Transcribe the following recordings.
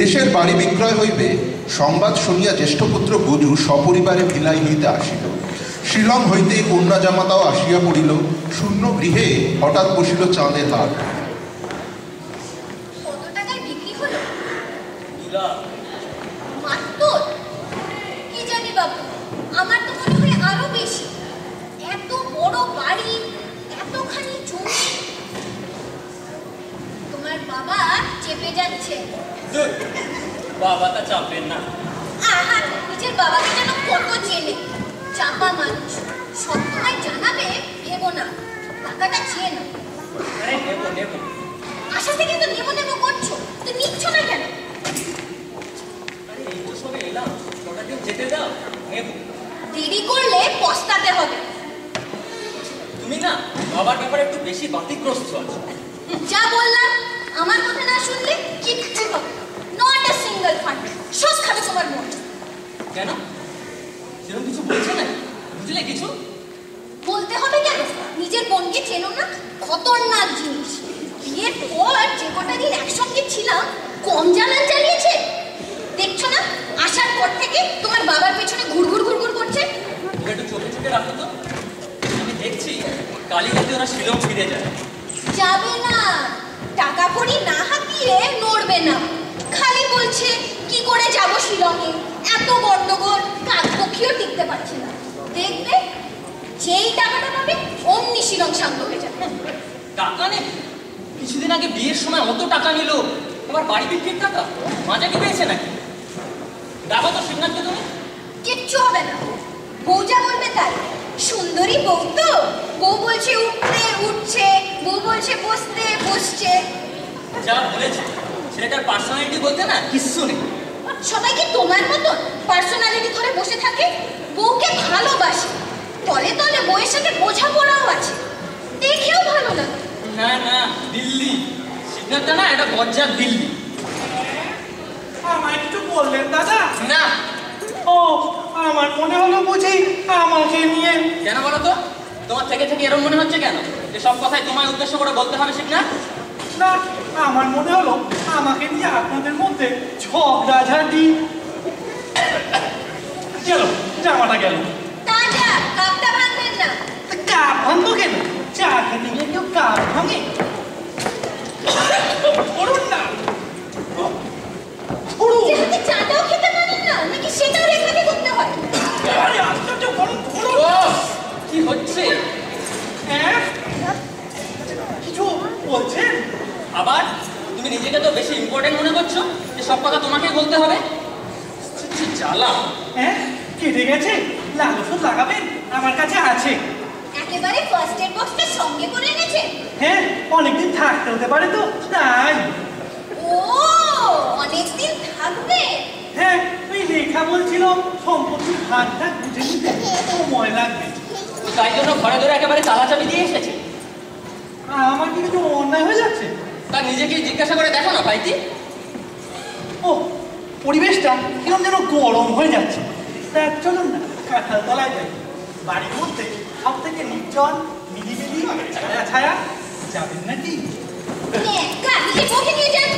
দেশের বাড়ি বিক্রয় হইবে সংবাদ শুনিয়া জ্যেষ্ঠপুত্র বজু সপরিবারে ভিলাই হইতে আসিল। শিলং হইতে কন্যা জামাতাও আসিয়া পড়িল শূন্য গৃহে হঠাৎ বসিল চাঁদের হাট কত টাকায় বিক্রি হলো? দুলা মাত্র কি জানি বাবু আমার তো মনে হয় আরও বেশি। এত বড় বাড়ি এতখানি জমি। তোমার বাবা চেপে যাচ্ছে। ধুর, বাবাটা চাপবেন না। আহা নিজের বাবাকে যেন কত চেনে। চাপা মানুষ জানাবে ভেবো না। টাকাটা চেয়ে না আরে নেব নেব। আশা থেকে তো নেব নেব করছ। তো নিচ্ছ না কেন? আরে এই তো সবে এলাম কটা দিন যেতে দাও নেব। দেরি করলে পস্তাতে হবে। তুমি না বাবার ব্যাপারে একটু বেশি বাতিগ্রস্ত আছো। যা বললাম আমার কথা না শুনলে কিচ্ছু হবে নট আ সিঙ্গেল ফান্ড সস খাবে তোমার মন কেন সেরকম কিছু বলছে না বুঝলে কিছু বলতে হবে কেন নিজের বোনকে চেনো না খতরনাক জিনিস বিয়ের পর যে কটা দিন একসঙ্গে ছিলাম কম জানান চালিয়েছে দেখছ না আসার পর থেকে তোমার বাবার পেছনে ঘুরঘুর ঘুরঘুর করছে। ওকে একটু চোখে চোখে রাখো তো। আমি দেখছি কালীঘাটে ওরা শিলং ফিরে যায়। যাবে না। টাকা কড়ি না হাতিয়ে নড়বে না। খালি বলছে কি করে যাব শিলংয়ে? এত গন্ডগোল। কাক পক্ষীও টিকতে পারছে না। দেখবে যেই টাকাটা পাবে অমনি শিলং শান্ত হয়ে যাবে। টাকা নেই। কিছুদিন আগে বিয়ের সময় অত টাকা নিল। এবার বাড়ি বিক্রির টাকা? মাজা কি পেয়েছে নাকি? দেখো তো শিবনাথকে তুমি। কিচ্ছু হবে না। বউ যা বলবে তাই। সুন্দরী বউ তো। বউ বলছে উঠতে উঠছে। বউ বলছে বসতে বসছে। যা বলেছে। ছেলেটার পার্সোনালিটি বলতে না কিচ্ছু নেই। সবাই কি তোমার মতন পার্সোনালিটি ধরে বসে থাকে? বউকে ভালোবাসে। তলে তলে বউয়ের সাথে বোঝাপড়াও আছে। দেখেও ভালো লাগে না না দিল্লি। শিবনাথটা না এটা বজ্জার দিল্লি। আমায় কিছু বললেন দাদা? না। ও আমার মনে হলো বুঝি আমাকে নিয়ে কেন বলো তো? তোমার থেকে থেকে এরকম মনে হচ্ছে কেন? যে সব কথাই তোমায় উদ্দেশ্য করে বলতে হবে শিখ না? আমার মনে হলো আমাকে নিয়ে আপনাদের মধ্যে ঝগড়াঝাটি। গেল জামাটা গেল তাজা কাপটা ভাঙবেন না কাপ ভাঙবো কেন চা খেতে গিয়ে কেউ কাপ ভাঙে করুন না ধরুন নিজের হাতে চাটাও খেতে পারেন না নাকি সেটাও রেখাতে করতে হয় আরে আশ্চর্য করুন ধরুন ও কি হচ্ছে হ্যাঁ কিছু বলছেন? আবার তুমি নিজেকে তো বেশি ইম্পর্টেন্ট মনে করছ? যে সব কথা তোমাকেই বলতে হবে। জ্বালা। হ্যাঁ কেটে গেছে লাল ওষুধ লাগাবেন? আমার কাছে আছে। একেবারে ফার্স্ট এড বক্সটা সঙ্গে করে এনেছেন হ্যাঁ অনেকদিন থাকতে হতে পারে তো তাই। ও অনেকদিন থাকবে। হ্যাঁ ওই লেখা বলছিল সম্পত্তির ভাগটা বুঝে নিতে। সময় লাগবে। তাই জন্য ঘরে ধরে একেবারে চালা চাবি দিয়ে এসেছে। আমার কি কিছু অন্যায় হয়ে যাচ্ছে? তা নিজেকে জিজ্ঞাসা করে দেখো না ভাইটি। ও পরিবেশটা কিরম যেন গরম হয়ে যাচ্ছে। তা চলুন না কাঁঠাল তলায় যাই। বাড়ির মধ্যে সব থেকে নির্জন নিরিবিলি ছায়া ছায়া যাবেন নাকি? ন্যাকা, নিয়ে যান।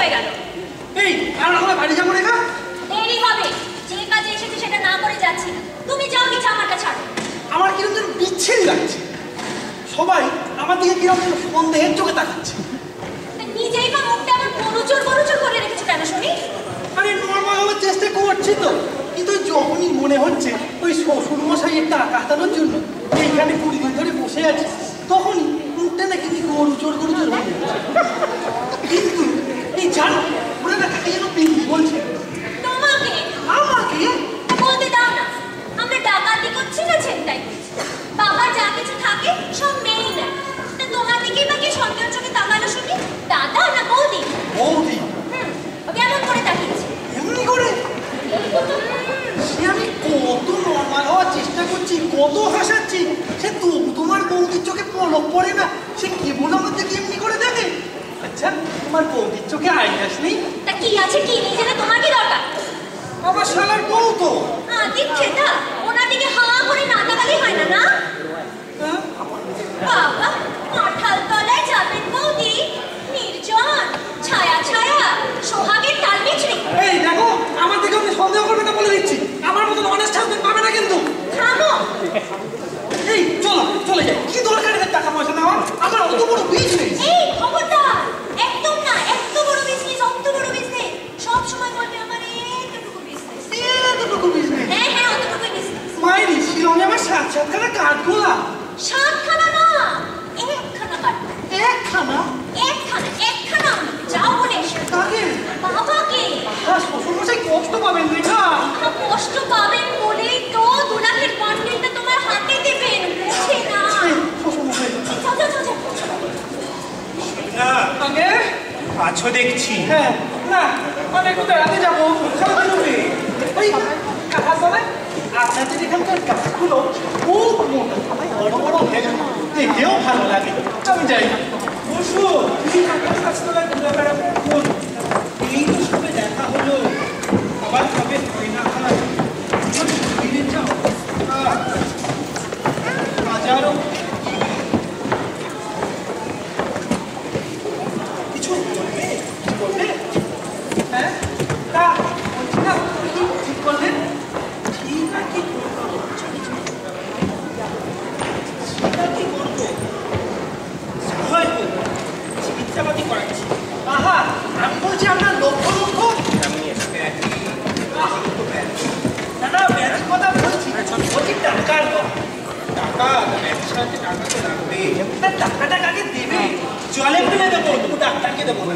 হয়ে গেল। এই আর আমরা বাড়ি যাব রেখা দেরি হবে। যে কাজে এসেছে সেটা না করে যাচ্ছি। না তুমি যাও নিচে আমাকে ছাড়ো আমার যেন বিচ্ছিরি লাগছে। সবাই আমার দিকে যেন সন্দেহের চোখে তাকাচ্ছে। নিজেই বা মুখটা আমার বড়ুচোর বড়ুচোর করে রেখেছো কেন শুনি? আরে নর্মাল হওয়ার চেষ্টা করছি তো। কিন্তু যখনই মনে হচ্ছে ওই শ্বশুর মশাইয়ের টাকা হাতানোর জন্য এইখানে কুড়ি দিন ধরে বসে আছে তখনই মুখটা নাকি গরু চোর গরু চোর কিন্তু এই জানো ওরা না কাকে যেন পিঙ্কি বলছে। তোমাকে? আমাকে? বলতে দাও না। আমরা ডাকাতি করছি না ছেনটাই বাবা যা কিছু থাকে সব নেয়। তা তোমার দিকেই বা কি সন্দেহ চোখে তাকালো শুনি? দাদা না বৌদি? বৌদি। কেমন করে তাকিয়েছে? এমনি করে? সে আমি কত নর্মাল হওয়ার চেষ্টা করছি কত হাসাচ্ছি সে তোমার বৌদির চোখে পলক পড়ে না সে কেবল আমার দিকে এমনি করে দেখে আর তোমার বৌদির চোখে আইনাস নেই তা কি আছে? কি নেই জেনে তোমার কি দরকার। আমার শালার বউ তো। আদিক ছেটা ওনার দিকে হাওয়া করে না তাকালেই হয় না না? হ্যাঁ? বাবা তলায় যাবেন বৌদি। নির্জন ছায়া ছায়া। সোহাগের তাল মিছরি। এই দেখো আমার দিকে আপনি সন্দেহ করবেন না বলে দিচ্ছি। আমার মতন অনেস্ট হাজবেন্ড পাবে না কিন্তু। থামো। এই চলো চলে যাই। কি দরকার টাকা পয়সা নেওয়া আমার অত বড় বিজনেস এই খবরদার একদম না এত বড় বিজনেস অত বড় বিজনেস সব সময় বলবে আমার এতটুকু বিজনেস এতটুকু বিজনেস হ্যাঁ হ্যাঁ অতটুকু বিজনেস মাইরি শিলংয়ে আমার সাত সাতখানা কাঠগোলা সাতখানা না একখানা কাটবো একখানা? একখানা একখানা। যাও বলে কাকে? বাবাকে। আর শ্বশুরমশাই কষ্ট পাবেন রেখা কষ্ট পাবেন বলেই তো দু লাখের বান্ডিলটা তোমার হাতে দেবেন বুঝে না? এই, শ্বশুরমশাই। যাও যাও যাও, যাও। না আগে আছো দেখছি। হ্যাঁ না মানে একটু বেড়াতে যাব। ওই তলায় আপনাদের এখানকার গাছগুলো খুব মোটা। বড় বড় হেঁটে দেখেও ভালো লাগে। আমি যাই। বসু তুমি কাকার কাছ তলায় ঘুরে বেড়াবে। এই তো সবে দেখা হলো। আবার কবে হয় না হয়? ফিরে যাও আহ, হাজারো কিছু বলবে কি বললে হ্যাঁ তা বলছি না কি ঠিক করলেন ঠিক আর কি করব সেটা কি করব হয়তো চিকিৎসাপাতি করাচ্ছি আহা আমি বলছি আপনার লক্ষ লক্ষ আমি ব্যাধি আহ, না না ব্যাংক কথা বলছি বলছি টাকার কথা টাকা ব্যবসাতে টাকা তো লাগবে তা টাকাটা কাকে দেবে? জলে ফেলে দেবো তবু ডাক্তারকে দেবো না।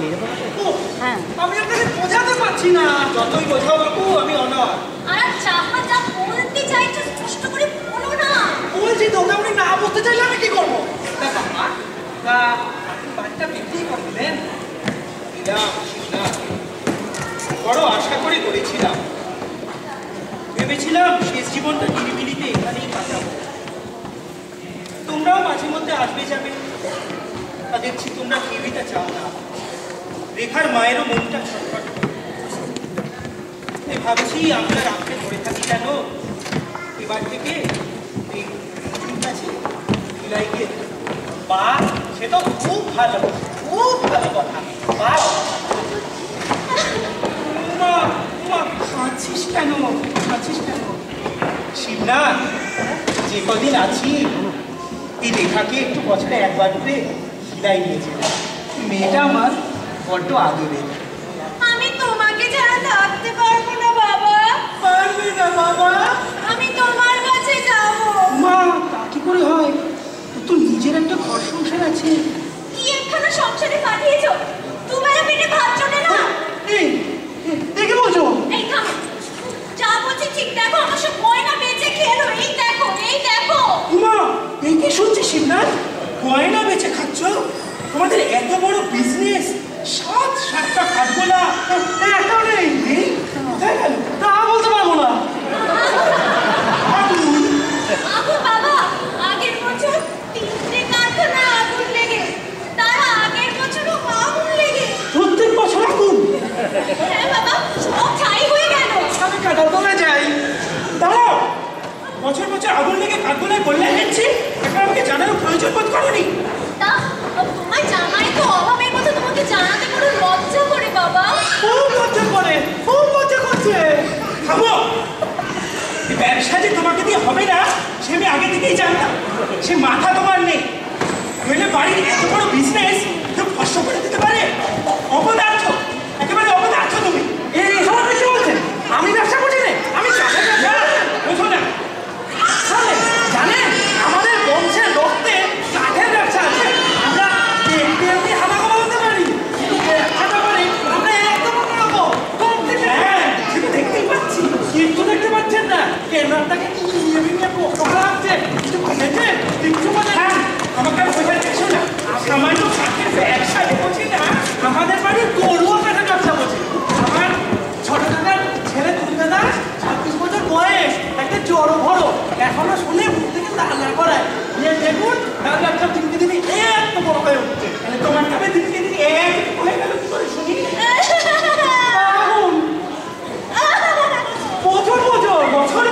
আমি আপনাকে বোঝাতে পারছি না। যতই বোঝাও বাবু আমি অনাথ আর যাহা যা বলতে চাইছো স্পষ্ট করে বলো না। বলছি তো আপনি না বলতে চাইলে আমি রেখার মায়েরও মনটা ছটফট। তাই ভাবছি আমরা রাখতে ধরে থাকি কেন এবার থেকে আছে বা সে তো খুব ভালো খুব ভালো কথা। বা কাঁদছিস কেন? কাঁদছিস কেন? শিবনাথ যে কদিন আছি, এই রেখাকে একটু বছরে একবার করে সিলাই নিয়েছে। মেয়েটা আমার বড্ড আদরের আমি তোমাকে ছাড়া থাকতে পারব না বাবা। পারবে না বাবা। আমি তোমার কাছে যাব। মা তা কি করে হয়? তোর তো নিজের একটা ঘর সংসার আছে। কি একখানা সংসারে পাঠিয়েছো? দুবেলা পেটে ভাত জোটে না? এই এই, দেখে বলছো? এই থামো। যা বলছি ঠিক দেখো আমার সব গয়না বেঁচে খেলো এই দেখো এই দেখো। মা এই কি শুনছিস শিবনাথ? গয়না বেচে খাচ্ছ? তোমাদের এত বড় বিজনেস সাত সাতটা কাঠগোলা এই একটাও নেই নেই কোথায় গেল তা বলতে পারব না আগুন বাবা আগের বছর তিনটে কারখানা আগুন লেগে তার আগের বছরও আগুন লেগে প্রত্যেক বছর আগুন হ্যাঁ বাবা সব ছাই হয়ে গেল আমি তলায় যাই। দাঁড়াও। বছর বছর আগুন লেগে কাঠগোলায় বললে নিচ্ছি এখন আমাকে জানানোর প্রয়োজন বোধ করনি। তোমার জামাই তো অভাবের মতো তোমাকে জানাতে কোনো লজ্জা করে বাবা। খুব লজ্জা করে খুব লজ্জা করছে। থামো ব্যবসা যে তোমাকে দিয়ে হবে না সে আমি এখনও শুনে মুখ থেকে তা করে করায় দেখুন তাহলে আপনার দিনকে দিন এত বড় হয়ে উঠছে। মানে তোমার কাছে দিনকে দিন এক হয়ে গেল শুনি? বছর বছর বছর